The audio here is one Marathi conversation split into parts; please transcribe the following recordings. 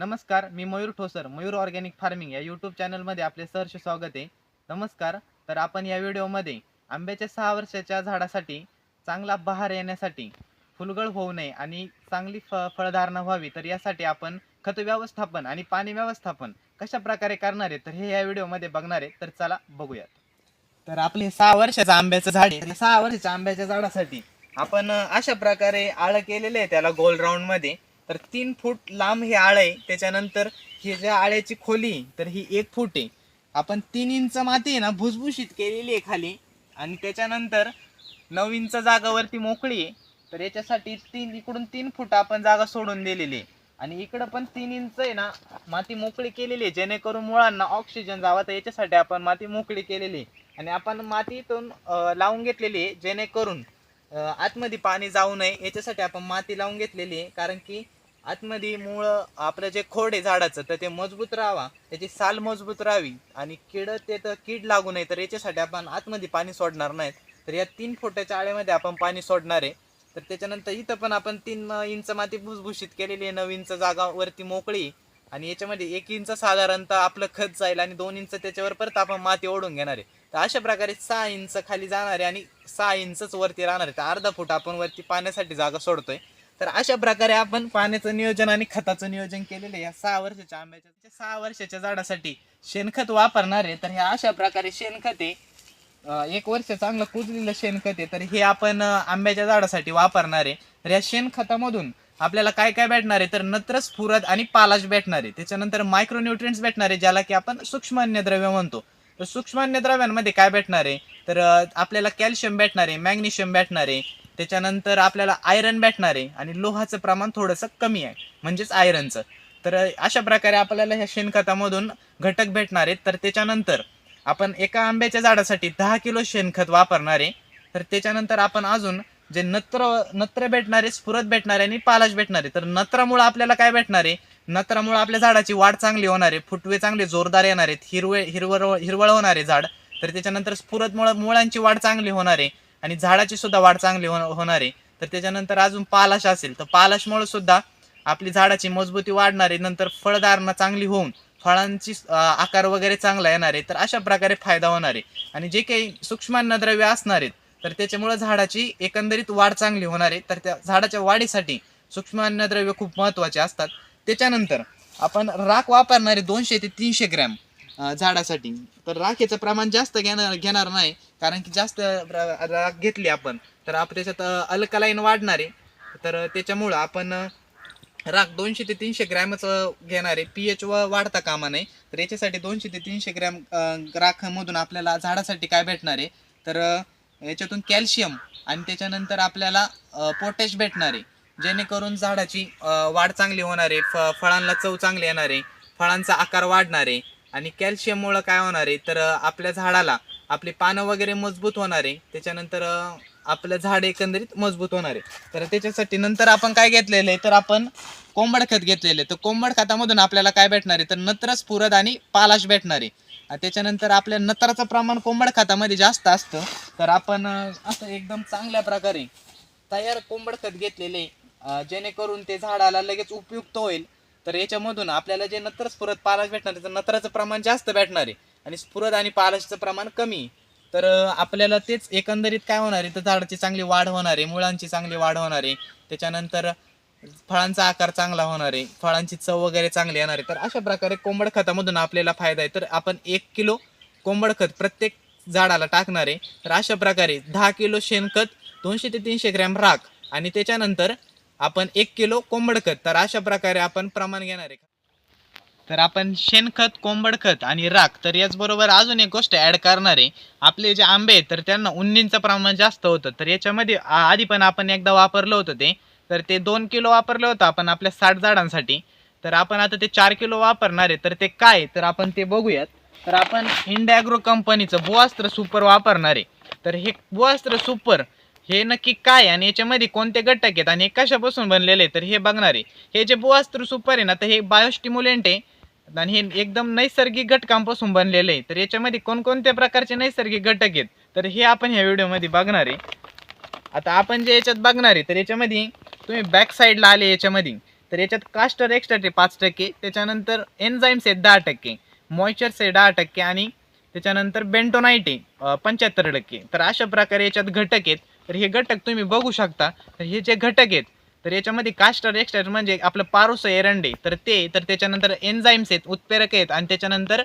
नमस्कार मी मयूर ठोसर मयूर ऑर्गॅनिक फार्मिंग या यूट्यूब चॅनलमध्ये आपले सहर्ष स्वागत आहे. नमस्कार तर आपण या व्हिडिओमध्ये आंब्याच्या सहा वर्षाच्या झाडासाठी चांगला बहार येण्यासाठी फुलगळ होऊ नये आणि चांगली फ फळधारणा व्हावी तर यासाठी आपण खत व्यवस्थापन आणि पाणी व्यवस्थापन कशा प्रकारे करणार आहे तर हे या व्हिडिओमध्ये बघणार आहे. तर चला बघूयात. तर आपले सहा वर्षाचं आंब्याचं झाड आहे. सहा वर्षाच्या आंब्याच्या झाडासाठी आपण अशा प्रकारे आळं केलेलं आहे त्याला गोल राऊंडमध्ये तर तीन फूट लांब हे आळ आहे त्याच्यानंतर ही ज्या आळ्याची खोली आहे, तर ही एक फूट आहे. आपण तीन इंच माती आहे ना भुसभुशीत केलेली आहे खाली. आणि त्याच्यानंतर नऊ इंच जागावरती मोकळी आहे. तर याच्यासाठी तीन इकडून तीन फूट आपण जागा सोडून दिलेली आहे. आणि इकडं पण तीन इंच आहे ना माती मोकळी केलेली आहे. जेणेकरून मुळांना ऑक्सिजन जावा तर याच्यासाठी आपण माती मोकळी केलेली आहे. आणि आपण मातीतून लावून घेतलेली आहे जेणेकरून आतमध्ये पाणी जाऊ नये. याच्यासाठी आपण माती लावून घेतलेली आहे कारण की आतमध्ये मूळ आपलं जे खोड आहे झाडाचं तर ते मजबूत राहावा. त्याची साल मजबूत राहावी. आणि किड ते तर कीड लागू नये तर याच्यासाठी आपण आतमध्ये पाणी सोडणार नाहीत. तर या तीन फुटाच्या आळ्यामध्ये आपण पाणी सोडणार आहे. तर त्याच्यानंतर इथं पण आपण तीन इंच माती भुसभुशीत केलेली आहे. नऊ इंच जागा वरती मोकळी आणि याच्यामध्ये एक इंच साधारणतः आपलं खत जाईल आणि दोन इंच त्याच्यावर परत आपण माती ओढून घेणार आहे. तर अशा प्रकारे सहा इंच खाली जाणार आहे आणि सहा इंचच वरती राहणार आहे. तर अर्धा फूट आपण वरती पाण्यासाठी जागा सोडतोय. तर अशा प्रकारे आपण पाण्याचं नियोजन आणि खताचं नियोजन केलेलं आहे. या सहा वर्षाच्या आंब्याच्या सहा वर्षाच्या झाडासाठी शेणखत वापरणार आहे तर हे अशा प्रकारे शेणखत आहे. एक वर्ष चांगलं कुजलेलं शेणखत आहे तर हे आपण आंब्याच्या झाडासाठी वापरणार आहे. तर या शेणखतामधून आपल्याला काय काय भेटणार आहे? तर नत्रस फुरद आणि पालाश भेटणार आहे. त्याच्यानंतर मायक्रोन्युट्रिएंट्स भेटणार आहे ज्याला की आपण सूक्ष्म अन्नद्रव्य म्हणतो. तर सूक्ष्म अन्नद्रव्यांमध्ये काय भेटणार आहे? तर आपल्याला कॅल्शियम भेटणार आहे मॅग्नेशियम भेटणार आहे. त्याच्यानंतर आपल्याला आयरन भेटणार आहे आणि लोहाचं प्रमाण थोडंसं कमी आहे म्हणजेच आयरनचं तर अशा प्रकारे आपल्याला ह्या शेणखतामधून घटक भेटणार आहेत. तर त्याच्यानंतर आपण एका आंब्याच्या झाडासाठी दहा किलो शेणखत वापरणार आहे. तर त्याच्यानंतर आपण अजून जे नत्र नत्र भेटणारे स्फुरत भेटणारे आणि पालाश भेटणारे तर नत्रामुळे आपल्याला काय भेटणार आहे? नत्रामुळे आपल्या झाडाची वाढ चांगली होणार आहे फुटवे चांगले जोरदार येणार आहेत हिरवे हिरवळ हिरवळ होणार आहे झाड. तर त्याच्यानंतर स्फुरतमुळे मुळांची वाढ चांगली होणार आहे. आणि झाडाची सुद्धा वाढ चांगली होणार आहे. तर त्याच्यानंतर अजून पालाश असेल तर पालाशमुळे सुद्धा आपली झाडाची मजबूती वाढणार आहे. नंतर फळधारणा चांगली होऊन फळांची आकार वगैरे चांगला येणार आहे. तर अशा प्रकारे फायदा होणार आहे. आणि जे काही सूक्ष्मान्नद्रव्य असणार आहेत तर त्याच्यामुळे झाडाची एकंदरीत वाढ चांगली होणार आहे. तर त्या झाडाच्या वाढीसाठी सूक्ष्म अन्नद्रव्य खूप महत्त्वाचे असतात. त्याच्यानंतर आपण राख वापरणारे दोनशे ते तीनशे ग्रॅम झाडासाठी. तर राखेचं प्रमाण जास्त घेणार घेणार नाही. कारण की जास्त राख घेतली आपण. तर आप त्याच्यात अल्कलाईन वाढणार. आहे तर त्याच्यामुळं आपण राख दोनशे ते तीनशे ग्रॅमच घेणार आहे. पी एच व वाढता कामा नाही तर याच्यासाठी दोनशे ते तीनशे ग्रॅम अं, राखमधून आपल्याला झाडासाठी काय भेटणार आहे? तर याच्यातून कॅल्शियम आणि त्याच्यानंतर आपल्याला पोटॅश भेटणार आहे. जेणेकरून झाडाची वाढ चांगली होणार आहे. फ फळांना चव चांगली येणार आहे. फळांचा आकार वाढणार आहे. आणि कॅल्शियममुळं काय होणार आहे? तर आपल्या झाडाला आपली पानं वगैरे मजबूत होणार आहे. त्याच्यानंतर आपलं झाड एकंदरीत मजबूत होणार आहे. तर त्याच्यासाठी नंतर आपण काय घेतलेलं आहे? तर आपण कोंबड खत घेतलेलं आहे. तर कोंबड खतामधून आपल्याला काय भेटणार आहे? तर नत्रच पुरद आणि पालाश भेटणार आहे. त्याच्यानंतर आपल्या नत्राचं प्रमाण कोंबड खतामध्ये जास्त असतं. तर आपण असं एकदम चांगल्या प्रकारे तयार कोंबड खत घेतलेले जेणेकरून ते झाडाला लगेच उपयुक्त होईल. तर याच्यामधून आपल्याला जे नत्र स्फुरद पालाश भेटणार आहे तर नत्राचं प्रमाण जास्त भेटणार आहे. आणि स्फुरद आणि पालाशचं प्रमाण कमी तर आपल्याला तेच एकंदरीत काय होणार आहे तर झाडाची चांगली वाढ होणार आहे मुळांची चांगली वाढ होणार आहे. त्याच्यानंतर फळांचा आकार चांगला होणार आहे फळांची चव वगैरे चांगली येणार आहे. तर अशा प्रकारे कोंबड खतामधून आपल्याला फायदा आहे. तर आपण एक किलो कोंबड खत प्रत्येक झाडाला टाकणार आहे. तर अशा प्रकारे दहा किलो शेणखत दोनशे ते तीनशे ग्रॅम राख आणि त्याच्यानंतर आपण एक किलो कोंबडखत. तर अशा प्रकारे आपण प्रमाण घेणार आहे. तर आपण शेणखत कोंबडखत आणि राख तर याचबरोबर अजून एक गोष्ट ॲड करणार आहे. आपले जे आंबे आहेत तर त्यांना उंदींचं प्रमाण जास्त होतं. तर याच्यामध्ये आ- आधी पण आपण एकदा वापरलं होतं ते. तर ते दोन किलो वापरलं होतं आपण आपल्या साठ झाडांसाठी. तर आपण आता ते चार किलो वापरणार आहे. तर ते काय तर आपण ते बघूयात. तर आपण इंडॅग्रो कंपनीचं बुवास्त्र सुपर वापरणार आहे. तर हे बुवास्त्र सुपर हे नक्की काय आणि याच्यामध्ये कोणते घटक आहेत? आणि हे कशापासून बनलेले आहे तर हे बघणार आहे. हे जे बुवास्त्र सुपर आहे ना तर हे बायोस्टिम्युलेंट आहे. आणि हे एकदम नैसर्गिक घटकांपासून बनलेले आहे. तर याच्यामध्ये कोणकोणत्या प्रकारचे नैसर्गिक घटक आहेत? तर हे आपण ह्या व्हिडिओमध्ये बघणार आहे. आता आपण जे याच्यात बघणार आहे तर याच्यामध्ये तुम्ही बॅक साईडला आले याच्यामध्ये. तर याच्यात कास्टर एक्स्ट्राचे पाच टक्के त्याच्यानंतर एन्झाईम्स आहेत दहा टक्के मॉइश्चर्स आहे दहा टक्के आणि त्याच्यानंतर बेंटोनाईट आहे पंच्याहत्तर टक्के. तर अशा प्रकारे याच्यात घटक आहेत. तर हे घटक तुम्ही बघू शकता. तर हे जे घटक आहेत तर याच्यामध्ये कास्टर एक्स्टर म्हणजे आपलं पारोस एरंडे. तर ते तर त्याच्यानंतर एन्झाईम्स आहेत उत्प्रेरक आहेत आणि त्याच्यानंतर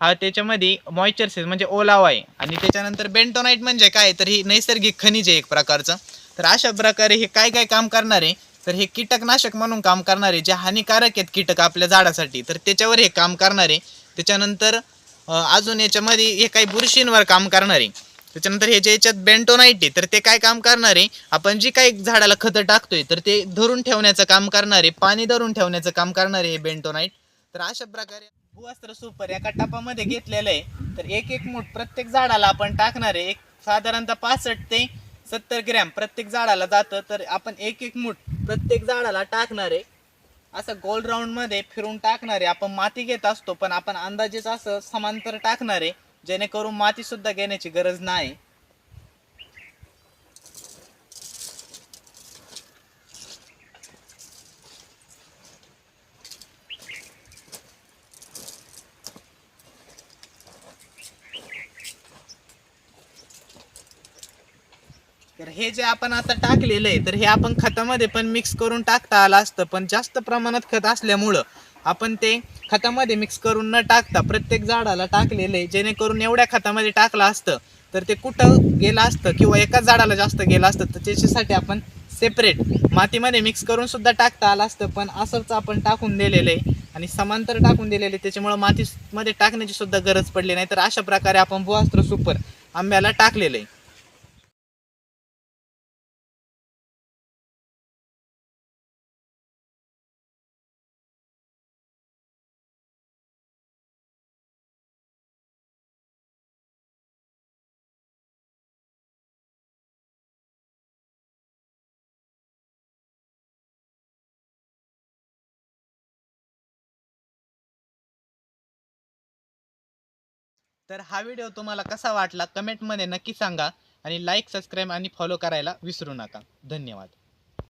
हा त्याच्यामध्ये मॉइश्चर्स आहेत म्हणजे ओलावा आहे. आणि त्याच्यानंतर बेंटोनाईट म्हणजे काय? तर ही नैसर्गिक खनिज आहे एक प्रकारचं. तर अशा प्रकारे हे काय काय काम करणार? आहे तर हे कीटकनाशक म्हणून काम करणारे जे हानिकारक आहेत कीटक आपल्या झाडासाठी. तर त्याच्यावर हे काम करणारे. त्याच्यानंतर अजून याच्यामध्ये हे काही बुरशींवर काम करणारे. त्याच्यानंतर हे जे याच्यात बेंटोनाईट आहे तर ते काय काम करणार आहे? आपण जी काही झाडाला खतं टाकतोय तर ते धरून ठेवण्याचं काम करणार आहे पाणी धरून ठेवण्याचं काम करणार आहे हे बेंटोनाईट तर अशा प्रकारे भूअस्त्र सुपर एका टपामध्ये घेतलेलं आहे. तर एक एक मूठ प्रत्येक झाडाला आपण टाकणार आहे. एक साधारणतः पासष्ट ते सत्तर ग्रॅम प्रत्येक झाडाला जातं. तर आपण एक एक मूठ प्रत्येक झाडाला टाकणार आहे. असं गोल राऊंडमध्ये फिरून टाकणार आहे. आपण माती घेत असतो पण आपण अंदाजेच असं समांतर टाकणार आहे. जेणेकरून माती सुद्धा घेण्याची गरज नाही. तर हे जे आपण आता टाकलेलं आहे तर हे आपण खतामध्ये पण मिक्स करून टाकता आलं असतं पण जास्त प्रमाणात खत असल्यामुळं आपण ते खतामध्ये मिक्स करून न टाकता प्रत्येक झाडाला टाकलेलं आहे जेणेकरून एवढ्या खतामध्ये टाकलं असतं तर ते कुठं गेलं असतं किंवा एकाच झाडाला जास्त गेलं असतं तर त्याच्यासाठी आपण सेपरेट मातीमध्ये मिक्स करून सुद्धा टाकता आलं असतं पण असंच आपण टाकून दिलेलं आहे. आणि समांतर टाकून दिलेले त्याच्यामुळं मातीमध्ये टाकण्याची सुद्धा गरज पडली नाही. तर अशा प्रकारे आपण भुआस्त्र सुपर आंब्याला टाकलेलं आहे. तर हा व्हिडिओ तुम्हाला कसा वाटला? कमेंटमध्ये नक्की सांगा आणि लाईक सबस्क्राईब आणि फॉलो करायला विसरू नका. धन्यवाद.